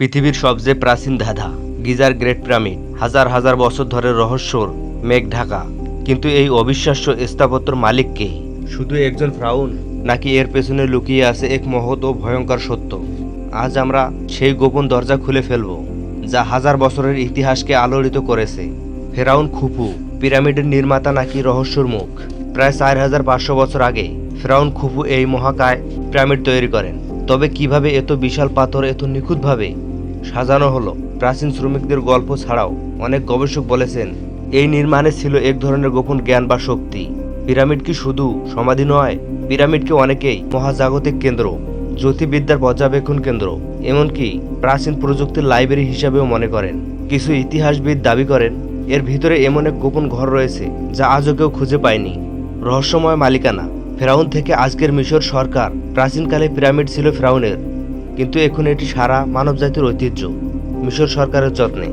পৃথিবীর সবচেয়ে প্রাচীন ধাঁধা গিজার গ্রেট পিরামিড হাজার হাজার বছর ধরে রহস্যর মেঘ ঢাকা। কিন্তু এই অবিশ্বাস্য স্থাপত্যর মালিক কে? শুধু একজন ফ্রাউন? নাকি এর পেছনে লুকিয়ে আছে এক মহৎ ও ভয়ঙ্কর সত্য? আজ আমরা সেই গোপন দরজা খুলে ফেলব যা হাজার বছরের ইতিহাসকে আলোড়িত করেছে। ফেরাউন খুফু পিরামিডের নির্মাতা নাকি রহস্যর মুখ? প্রায় চার হাজার পাঁচশো বছর আগে ফেরাউন খুফু এই মহাকায় পিরামিড তৈরি করেন। তবে কীভাবে এত বিশাল পাথর এত নিখুঁতভাবে সাজানো হলো। প্রাচীন শ্রমিকদের গল্প ছাড়াও অনেক গবেষক বলেছেন, এই নির্মাণে ছিল এক ধরনের গোপন জ্ঞান বা শক্তি। পিরামিড কি শুধু সমাধি নয় পিরামিডকে অনেকেই মহাজাগতিক কেন্দ্র, জ্যোতির্বিদ্যার পর্যবেক্ষণ কেন্দ্র, এমনকি প্রাচীন প্রযুক্তির লাইব্রেরি হিসাবেও মনে করেন। কিছু ইতিহাসবিদ দাবি করেন, এর ভিতরে এমন এক গোপন ঘর রয়েছে যা আজও কেউ খুঁজে পায়নি। রহস্যময় মালিকানা, ফেরাউন থেকে আজকের মিশর সরকার, প্রাচীনকালে পিরামিড ছিল ফেরাউনের। কিন্তু এখন এটি সারা মানবজাতির ঐতিহ্য। মিশর সরকারের যত্নে।